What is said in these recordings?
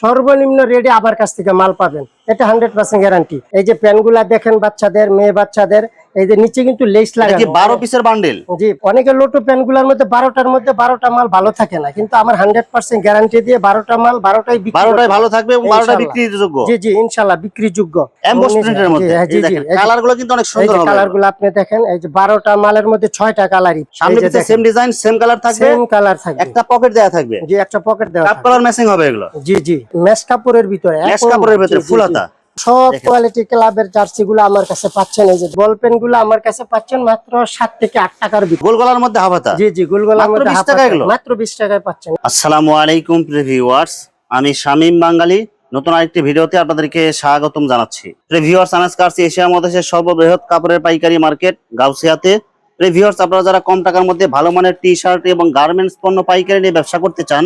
সর্বনিম্ন রেটে আবার কাছ থেকে মাল পাবেন। এটা হান্ড্রেড পার্সেন্ট গ্যারান্টি এই যে প্যান্টগুলা দেখেন বাচ্চাদের, মেয়ে বাচ্চাদের এই যে নিচে কিন্তু লেস লাগানো। বারো পিসের বান্ডেল জি অনেকে লোটো প্যান্টগুলোর মধ্যে বারোটার মধ্যে বারোটা মাল ভালো থাকে না কিন্তু আমার হান্ড্রেড পার্সেন্ট গ্যারান্টি দিয়ে বারোটা মাল বারোটাই বিক্রি বারোটাই করতে ভালো থাকবে এবং বারোটা ইনশাআল্লাহ। বিক্রি যোগ্য জি জি ইনশাল্লাহ বিক্রিযোগ্য। এমবস প্রিন্টের মধ্যে। জি, জি, জি, এই যে- কালারগুলো কিন্তু অনেক সুন্দর হবে। কালারগুলো আপনি দেখেন এই যে বারোটা মালের মধ্যে ছয়টা কালারই সামনে পিছে সেম ডিজাইন সেম কালার থাকবে। সেম কালার থাকবে। একটা পকেট দেয়া থাকবে। জি একটা পকেট থাকবে। কালার ম্যাচিং হবে এগুলো। জি জি মেশ কাপড়ের ভিতরে কাপড়ের ভিতরে ফুল। হাতা। সব কোয়ালিটি ক্লাবের জার্সি গুলো আমার কাছে পাচ্ছেন এই যে বল পেনগুলো আমার কাছে পাচ্ছেন মাত্র সাত থেকে আট টাকার ভিতরে। গোল গলার মধ্যে হাফ হাতা? জি জি গুলগুলা মাত্র 20 টাকা এগুলো? মাত্র বিশ টাকায় পাচ্ছেন। আসসালামু আলাইকুম প্রিভিউয়ার্স আমি শামীম বাঙালি নতুন আরেকটি ভিডিওতে আপনাদেরকে স্বাগতম জানাচ্ছি। প্রিভিউয়ার্স আনাস কার্সি এশিয়া মহাদেশের সর্ববৃহৎ কাপড়ের পাইকারি মার্কেট গাউসিয়াতে। প্রিভিউয়ার্স আপনারা যারা কম টাকার মধ্যে ভালো মানের টি শার্ট এবং গার্মেন্টস পণ্য পাইকারি নিয়ে ব্যবসা করতে চান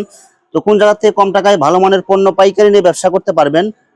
তো কোন জায়গা থেকে কম টাকায় ভালো মানের পণ্য পাইকারি নিয়ে ব্যবসা করতে পারবেন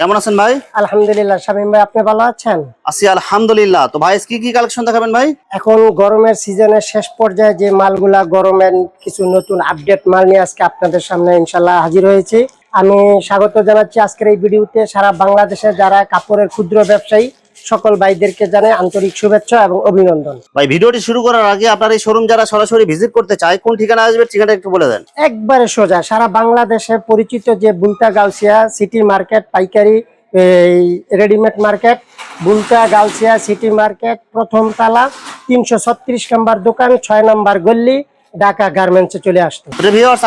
কেমন আছেন ভাই? আলহামদুলিল্লাহ শামিম ভাই আপনি ভালো আছেন? আছি আলহামদুলিল্লাহ। তো ভাই কি কি কালেকশন দেখাবেন ভাই? এখন গরমের সিজনের শেষ পর্যায়ে যে মালগুলা গরমের কিছু নতুন আপডেট মাল নিয়ে আজকে আপনাদের সামনে ইনশাল্লাহ হাজির হয়েছি। আমি স্বাগত জানাচ্ছি আজকের এই ভিডিওতে। সারা বাংলাদেশে যারা কাপড়ের ক্ষুদ্র ব্যবসায়ী সকল ভাইদেরকে জানাই আন্তরিক শুভেচ্ছা এবং অভিনন্দন। ভাই ভিডিওটি শুরু করার আগে আপনার এই শোরুম যারা সরাসরি ভিজিট করতে চায় কোন ঠিকানা আসবে ঠিকানা একটু বলে দেন। একবারে সোজা সারা বাংলাদেশে পরিচিত যে বুলতা গাউসিয়া সিটি মার্কেট পাইকারি এই readymade market Bulta Gausia city market প্রথম তালা তিনশো ছত্রিশ নম্বর দোকান ছয় নম্বর গল্লি ঢাকা গার্মেন্টসে চলে আসতো।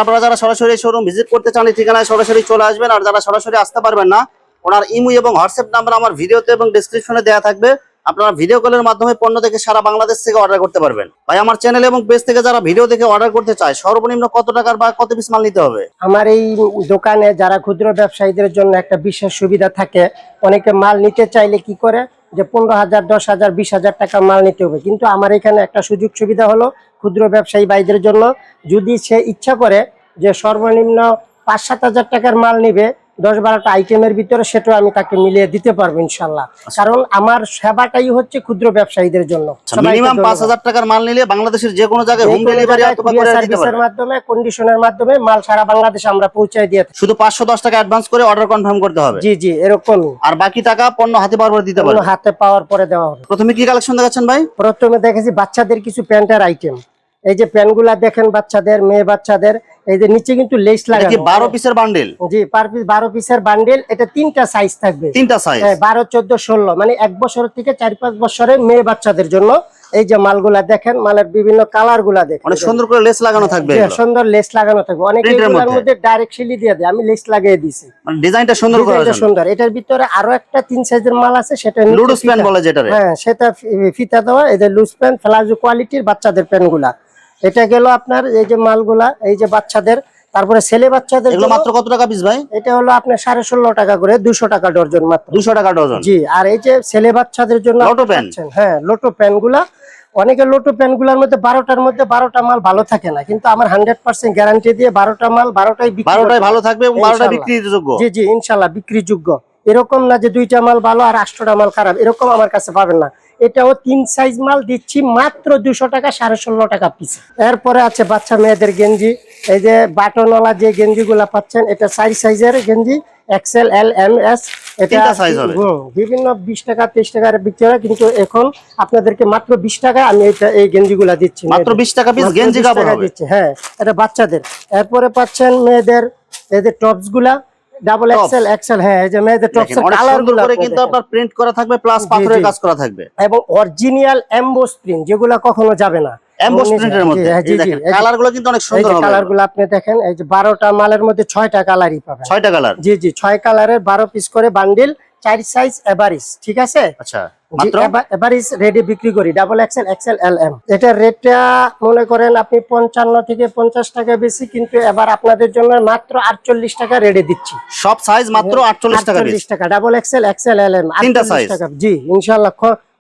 আপনারা যারা সরাসরি শোরুম ভিজিট করতে চান ঠিকানায় সরাসরি চলে আসবেন আর যারা সরাসরি আসতে পারবেন না ওনার ইমো এবং হোয়াটসঅ্যাপ নাম্বার আমার ভিডিওতে এবং ডেসক্রিপশনে দেওয়া থাকবে। আপনারা ভিডিও কলের মাধ্যমে পণ্য দেখে সারা বাংলাদেশ থেকে অর্ডার করতে পারবেন। ভাই, আমার চ্যানেল এবং পেজ থেকে যারা ভিডিও দেখে অর্ডার করতে চায়, সর্বনিম্ন কত টাকার বা কত পিস মাল নিতে হবে? আমার এই দোকানে যারা ক্ষুদ্র ব্যবসায়ীদের জন্য একটা বিশেষ সুবিধা থাকে, অনেকে মাল নিতে চাইলে কি করে? যে পনেরো হাজার, দশ হাজার, বিশ হাজার টাকা মাল নিতে হবে। কিন্তু আমার এখানে একটা সুযোগ সুবিধা হলো ক্ষুদ্র ব্যবসায়ী ভাইদের জন্য। যদি সে ইচ্ছা করে যে সর্বনিম্ন পাঁচ সাত হাজার টাকার মাল নিবে দশ বারোটা আইটেমের ভিতরে সেটাও আমি তাকে মিলিয়ে দিতে পারব ইনশাল্লাহ। কারণ আমার সেবাটাই হচ্ছে ক্ষুদ্র ব্যবসায়ীদের জন্য। মিনিমাম পাঁচ হাজার টাকার মাল নিলে বাংলাদেশের যে কোনো জায়গায় হোম ডেলিভারি সার্ভিসের মাধ্যমে কন্ডিশনের মাধ্যমে মাল সারা বাংলাদেশে আমরা পৌঁছায় দিয়ে শুধু পাঁচশো দশ টাকা অ্যাডভান্স করে অর্ডার কনফার্ম করতে হবে। জি জি এরকমই। আর বাকি টাকা পণ্য হাতে পাওয়ার পর দিতে হাতে পাওয়ার পরে দেওয়া হবে। প্রথমে কি কালেকশন দেখাচ্ছেন ভাই? প্রথমে দেখেছি বাচ্চাদের কিছু প্যান্টের আইটেম এই যে প্যান্টগুলা দেখেন বাচ্চাদের মেয়ে বাচ্চাদের এই যে নিচে কিন্তু লেস লাগানো। বারো পিসের বান্ডেল জি পার পিস বারো পিসের বান্ডেল এটা তিনটা সাইজ থাকবে। তিনটা সাইজ হ্যাঁ, বারো চোদ্দ ষোলো মানে এক বছর থেকে চার পাঁচ বছরের মেয়ে বাচ্চাদের জন্য এই যে মালগুলা দেখেন মালের বিভিন্ন কালারগুলা দেখেন। অনেক সুন্দর করে লেস লাগানো থাকবে সুন্দর লেস লাগানো থাকবে। অনেকে এগুলোর মধ্যে। ডাইরেক্ট সিলি দিয়ে দেয় আমি লেস লাগিয়ে দিছি মানে ডিজাইনটা সুন্দর ডিজাইনটা সুন্দর। এটার ভিতরে আরও একটা তিন সাইজের মাল আছে সেটা লুডুস প্যান্ট ফিতা। বলে যেটারে। হ্যাঁ সেটা ফিতা দেওয়া এদের লুজ প্যান্ট ফ্লাজো কোয়ালিটির বাচ্চাদের প্যান্টগুলা। এটা গেল আপনার এই যে মালগুলা এই যে বাচ্চাদের তারপরে ছেলে বাচ্চাদের এগুলো মাত্র কত টাকা পিস ভাই? এটা হলো আপনার সাড়ে ষোলো টাকা করে দুশো টাকা ডর্জন মাত্র। দুশো টাকা ডর্জন জি আর এই যে ছেলে বাচ্চাদের জন্য লোটো আপনি হ্যাঁ লোটো প্যান্টগুলা অনেকে লোটো প্যান্টগুলার মধ্যে বারোটার মধ্যে বারোটা মাল ভালো থাকে না কিন্তু আমার হান্ড্রেড পার্সেন্ট গ্যারান্টি দিয়ে বারোটা মাল বারোটাই করতে ভালো থাকবে বারোটা ইনশাআল্লাহ। বিক্রি যোগ্য জি জি ইনশাল্লাহ বিক্রিযোগ্য। এরকম না যে দুইটা মাল ভালো আর আটশোটা মাল খারাপ এরকম আমার কাছে পাবেন না। এটাও তিন সাইজ মাল দিচ্ছি মাত্র দুশো টাকা সাড়ে ষোলো টাকা পিস এরপরে আছে বাচ্চা মেয়েদের গেঞ্জি। এই যে বাটনওয়ালা যে গেঞ্জি গুলা পাচ্ছেন এটা সাইজ সাইজের গেঞ্জি এক্সেল এল এম এস এটা বিভিন্ন বিশ টাকা তেইশ টাকার বিক্রি হয় কিন্তু এখন আপনাদেরকে মাত্র বিশ টাকা আমি এটা এই গেঞ্জি গুলা দিচ্ছি মাত্র বিশ টাকা পিস গেঞ্জি দিচ্ছি, হ্যাঁ এটা বাচ্চাদের। এরপরে পাচ্ছেন মেয়েদের এদের টপসগুলা ডাবল। এক্সেল এক্সেল হ্যাঁ এই যে মেয়েদের টপস কালারগুলো করে কিন্তু আপনার প্রিন্ট করা থাকবে প্লাস পাথরের কাজ করা থাকবে। এবং অরিজিনাল এমবোস প্রিন্ট যেগুলো কখনো যাবে না। এমবস প্রিন্টের মধ্যে। এই দেখেন কালারগুলো কিন্তু অনেক সুন্দর হবে হবে। কালারগুলো আপনি দেখেন এই যে বারোটা মালের মধ্যে 6টা কালারই পাবেন। 6টা কালার জি জি 6 কালারের বারো পিস করে বান্ডিল চার সাইজ এভারিজ ঠিক আছে? আচ্ছা মাত্র? এভারিজ রেডি বিক্রি করি double XL XL L M এটার রেটটা মনে করেন আপনি পঞ্চান্ন থেকে পঞ্চাশ টাকা বেশি কিন্তু এবার আপনাদের জন্য মাত্র আটচল্লিশ টাকা রেডি দিচ্ছি। সব সাইজ মাত্র আটচল্লিশ টাকা পিস আটচল্লিশ টাকা double XL XL L M তিনটা size? জি ইনশাল্লাহ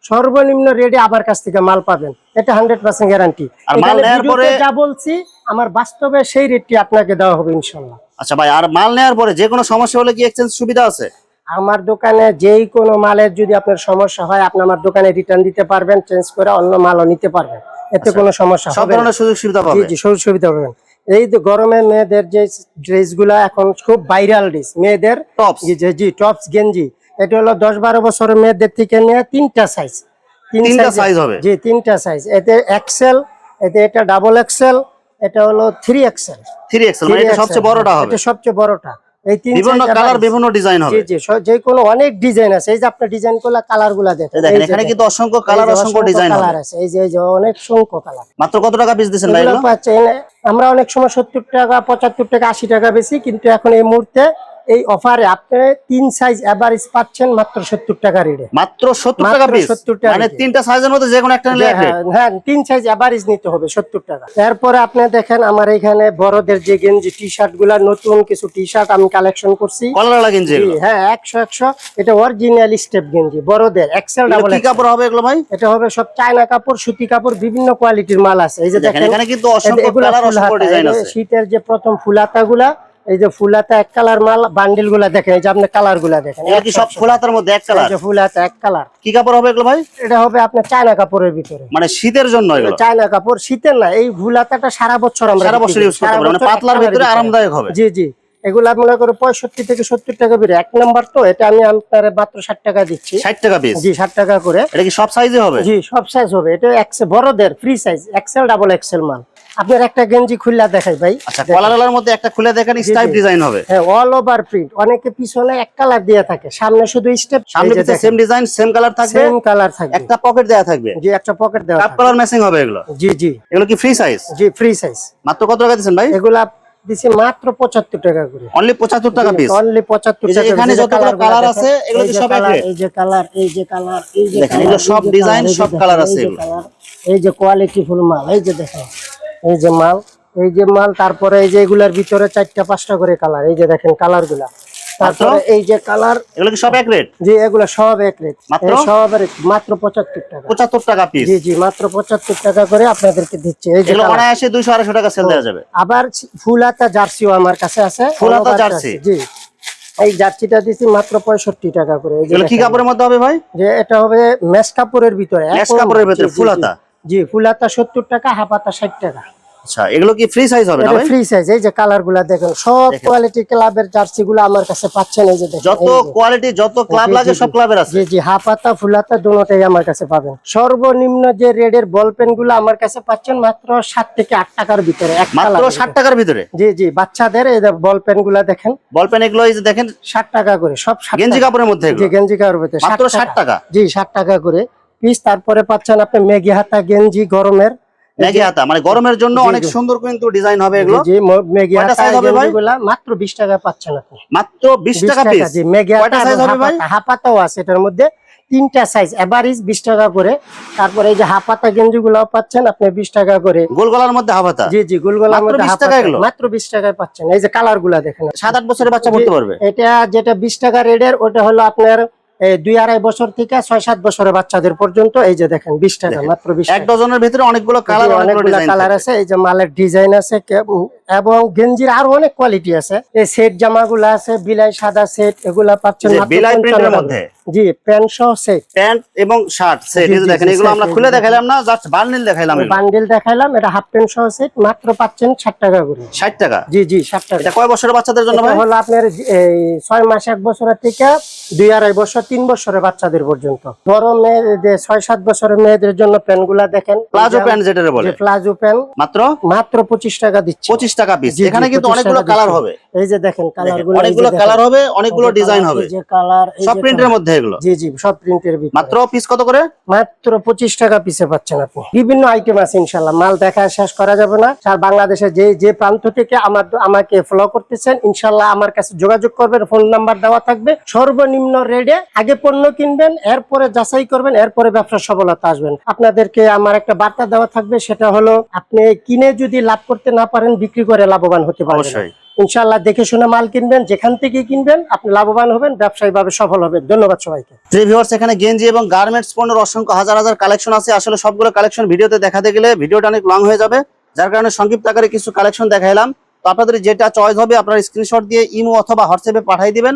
সর্বনিম্ন রেটে আমার কাছ থেকে মাল পাবেন। এটা হান্ড্রেড পার্সেন্ট গ্যারান্টি আর মাল পরে যা বলছি আমার বাস্তবে সেই রেটটি আপনাকে দেওয়া হবে ইনশাল্লাহ আচ্ছা ভাই আর মাল নেওয়ার পরে যে কোনো সমস্যা হলে কি এক্সচেঞ্জ সুবিধা আছে? আমার দোকানে যেই কোনো মালের যদি আপনার সমস্যা হয় আপনি আমার দোকানে রিটার্ন দিতে পারবেন চেঞ্জ করে অন্য মালও নিতে পারবেন। এতে কোনো সমস্যা আচ্ছা। হবে না। সুযোগ সুবিধা জি জি সুযোগ সুবিধা পাবেন। এই তো গরমে মেয়েদের যে ড্রেসগুলা এখন খুব ভাইরাল ড্রেস মেয়েদের টপস জি টপস গেঞ্জি। এটা হলো দশ বারো বছরের মেয়েদের থেকে নিয়ে তিনটা সাইজ তিনটা সাইজ হবে? জি তিনটা সাইজ এতে এক্সেল এতে এটা ডাবল এক্সেল এটা হলো থ্রি এক্সেল থ্রি এক্সেল মানে এটা সবচেয়ে বড়টা হবে। এটা সবচেয়ে বড়টা। এই তিন বিভিন্ন কালার বিভিন্ন ডিজাইন হবে। জি জি যে কোনো অনেক ডিজাইন আছে। এই যে আপনার ডিজাইনগুলা কালারগুলা দেখেন। দেখেন এখানে। কিন্তু অসংখ্য কালার অসংখ্য ডিজাইন কালার আছে। এই যে এই যে অনেক সংখ্য কালার মাত্র কত টাকা পিস দিচ্ছেন ভাই এগুলো এগুলো? আমরা অনেক সময় সত্তর টাকা পঁচাত্তর টাকা আশি টাকা বেশি কিন্তু এখন এই মুহূর্তে এই অফারে আপনি তিন সাইজ এভারেজ পাচ্ছেন মাত্র সত্তর টাকা রেটে মাত্র সত্তর মাত্র টাকা পিস 70 টাকা মানে তিনটা সাইজের মধ্যে যে কোনো একটা নিলে এক হ্যাঁ তিন সাইজ এভারেজ নিতে হবে সত্তর টাকা। এরপরে আপনি দেখেন আমার এখানে বড়দের যে গেঞ্জি টি শার্টগুলা নতুন কিছু টি শার্ট আমি কালেকশন করছি। কলার লাগেন যে হ্যাঁ একশো একশো। এটা অরিজিনাল স্টেপ গেঞ্জি বড়দের এক্সেল ডাবল কি কাপড় হবে এগুলো ভাই? এটা হবে সব চায়না কাপড় সুতি কাপড় বিভিন্ন কোয়ালিটির মাল আছে। এই যে দেখেন এখানে কিন্তু অসংখ্য কালার অসংখ্য ডিজাইন আছে। শীতের যে প্রথম ফুলাতা গুলা এই যে ফুলাতা এক কালার মাল বান্ডিলগুলা দেখেন এই যে আপনি কালারগুলা দেখেন কি সব ফুল হাতার মধ্যে এক এই কালার? যে ফুলাতা এক কালার। কি কাপড় হবে এগুলো ভাই? এটা হবে আপনার চায়না কাপড়ের ভিতরে। মানে শীতের জন্য এগুলো? চায়না কাপড় শীতের না এই ফুলাতাটা সারা বছর আমরা সারা বছর ইউজ করতে সারা মানে পাতলার ভিতরে আরামদায়ক হবে। জি জি। এগুলা মনে করো পঁয়ষট্টি থেকে সত্তর টাকা বেরো এক নাম্বার তো এটা আমি আপনার মাত্র ষাট টাকা দিচ্ছি। ষাট টাকা পিস জি ষাট টাকা করে। এটা কি সব সাইজে হবে? জি সব সাইজ হবে। এটা বড়দের free size XL double XL মাল। আপনার একটা গেঞ্জি খুললা দেখাই ভাই আচ্ছা কলার মধ্যে একটা খুলে দেখেন স্টাইপ ডিজাইন হবে হ্যাঁ অল ওভার প্রিন্ট অনেকে পিছনে এক কালার দিয়ে থাকে সামনে শুধু স্টেপ সামনে পিছে সেম ডিজাইন সেম কালার থাকবে সেম কালার থাকবে একটা পকেট দেয়া থাকবে জি একটা পকেট দেওয়া কাপ থাকবে। কালার ম্যাচিং হবে এগুলো জি জি এগুলো কি ফ্রি সাইজ জি ফ্রি সাইজ মাত্র কত টাকা দিচ্ছেন ভাই এগুলা দিছি মাত্র পঁচাত্তর টাকা করে অনলি পঁচাত্তর টাকা পিস অনলি পঁচাত্তর এই যে টাকা এখানে যতগুলো colour আছে, এগুলো সব এক colour, rate? এই যে কালার এই যে কালার এই যে দেখেন, এগুলো সব যে সব কালার আছে এগুলো। এই যে কোয়ালিটি ফুল মাল এই যে দেখেন এই যে মাল এই যে মাল তারপরে এই যে এগুলার ভিতরে চারটা পাঁচটা করে কালার এই যে দেখেন কালারগুলা। তারপরে এই যে কালার এগুলো কি সব এক রেট যে এগুলো সব এক রেট সব এক মাত্র পঁচাত্তর টাকা। পঁচাত্তর টাকা পিস জি জি মাত্র পঁচাত্তর টাকা করে আপনাদেরকে দিচ্ছে। এই যে এগুলো অনায়াসে দুইশো আড়াইশো টাকা সেল দেওয়া যাবে। আবার ফুলাতা জার্সিও আমার কাছে আছে। ফুলাতা জার্সি? জি। এই জার্সিটা দিছি মাত্র পঁয়ষট্টি টাকা করে। এই যে কি কাপড়ের মধ্যে হবে ভাই? যে এটা হবে মেশ কাপড়ের ভিতরে মেশ কাপড়ের ভিতরে, জি, জি, ফুলাতা? জি ফুলাতা সত্তর টাকা হাফাতা ষাট টাকা। আচ্ছা এগুলো কি ফ্রি সাইজ হবে না ফ্রি সাইজ এই যে কালারগুলা দেখেন সব কোয়ালিটি ক্লাবের জার্সি গুলো আমার কাছে পাচ্ছেন এই যে দেখেন যত কোয়ালিটি যত ক্লাব জি, লাগে জি, সব ক্লাবের আছে। জি জি হাফাতা ফুলাতা দুটোটাই আমার কাছে পাবেন। সর্বনিম্ন যে রেডের বল পেনগুলো আমার কাছে পাচ্ছেন মাত্র সাত থেকে আট টাকার ভিতরে এক মাত্র টাকার ভিতরে? জি জি বাচ্চাদের এই বল পেনগুলা দেখেন বল পেন এগুলো এই যে দেখেন ষাট টাকা করে সব গেঞ্জি কাপড়ের মধ্যে জি গেঞ্জি কাপড় ভিতরে মাত্র ষাট টাকা? জি ষাট টাকা করে পিস তারপরে পাচ্ছেন আপনি মেগি হাতা গেঞ্জি গরমের। হাতা মানে গরমের জন্য অনেক সুন্দর কিন্তু ডিজাইন হবে এগুলো। জি, জি মেগি হাতা size হবে ভাই? মাত্র টাকা পাচ্ছেন আপনি। মাত্র বিশ 20 টাকা পিস জি মেগি হাতা size হবে ভাই? হাফাতা হাফাতাও আছে এটার মধ্যে। তিনটা সাইজ এভারেজ বিশ টাকা করে। তারপরে এই যে হাফাতা গেঞ্জি গুলাও পাচ্ছেন আপনি বিশ টাকা করে। গোল গলার মধ্যে হাফাতা জি জি গুলগুলার মাত্র মধ্যে 20 টাকা হাফাতা এগুলো? মাত্র বিশ টাকায় পাচ্ছেন। এই যে কালারগুলা দেখেন। সাত আট বছরের বাচ্চা পড়তে পারবে? এটা যেটা বিশ টাকা রেডের ওটা হলো আপনার দুই আড়াই বছর থেকে ছয় সাত বছরের বাচ্চাদের পর্যন্ত এই যে দেখেন বিশ টাকা মাত্র বিশ এক ডজনের ভিতরে অনেকগুলো কালার অনেকগুলো অনেকগুলো কালার আছে এই যে মালের ডিজাইন আছে এবং গেঞ্জির আরও অনেক কোয়ালিটি আছে। এই সেট জামাগুলো আছে বিলাই সাদা সেট এগুলা পাচ্ছেন বিলাই প্রিন্টের মধ্যে? জি প্যান্ট সহ সেট প্যান্ট এবং শার্ট সেট এই দেখেন এগুলো আমরা খুলে দেখাইলাম না জাস্ট বান্ডিল দেখাইলাম বান্ডেল দেখাইলাম এটা হাফ প্যান্ট সহ সেট মাত্র পাচ্ছেন ষাট টাকা করে। ষাট টাকা? জি জি ষাট টাকা। এটা কয় বছরের বাচ্চাদের জন্য হলো আপনার ছয় মাস এক বছরের থেকে দুই আড়াই বছর তিন বছরের বাচ্চাদের পর্যন্ত। বড় মেয়ে যে ছয় সাত বছরের মেয়েদের জন্য প্যান্টগুলা দেখেন প্লাজো প্যান্ট যেটা বলে। প্লাজো প্যান্ট মাত্র? মাত্র পঁচিশ টাকা দিচ্ছে। পঁচিশ টাকা পিস এখানে কিন্তু অনেকগুলো কালার হবে। এই যে দেখেন কালারগুলো অনেকগুলো কালার হবে অনেকগুলো ডিজাইন হবে। যে কালার সব প্রিন্টের মধ্যে এগুলো? জি জি সব প্রিন্টের মাত্র পিস কত করে? মাত্র পঁচিশ টাকা পিসে পাচ্ছেন আপনি। বিভিন্ন আইটেম আছে ইনশাল্লাহ মাল দেখা শেষ করা যাবে না। আর বাংলাদেশে যে যে প্রান্ত থেকে আমার আমাকে ফলো করতেছেন ইনশাল্লাহ আমার কাছে যোগাযোগ করবেন ফোন নাম্বার দেওয়া থাকবে। সর্বনিম্ন রেটে আগে পণ্য কিনবেন এরপরে যাচাই করবেন এরপরে ব্যবসা সফলতা আসবেন। আপনাদেরকে আমার একটা বার্তা দেওয়া থাকবে সেটা হলো আপনি কিনে যদি লাভ করতে না পারেন বিক্রি করে লাভবান হতে পারবেন ইনশাল্লাহ দেখে শুনে মাল কিনবেন যেখান থেকে কিনবেন আপনি লাভবান হবেন ব্যবসায়ীভাবে সফল হবেন। ধন্যবাদ সবাইকে। ভিউয়ার্স এখানে গেঞ্জি এবং গার্মেন্টস পণ্যের অসংখ্য হাজার হাজার কালেকশন আছে। আসলে সবগুলো কালেকশন ভিডিওতে দেখাতে গেলে ভিডিওটা অনেক লং হয়ে যাবে যার কারণে সংক্ষিপ্ত আকারে কিছু কালেকশন দেখাইলাম। তো আপনাদের যেটা চয়েস হবে আপনারা স্ক্রিনশট দিয়ে ইমো অথবা হোয়াটসঅ্যাপে পাঠিয়ে দিবেন।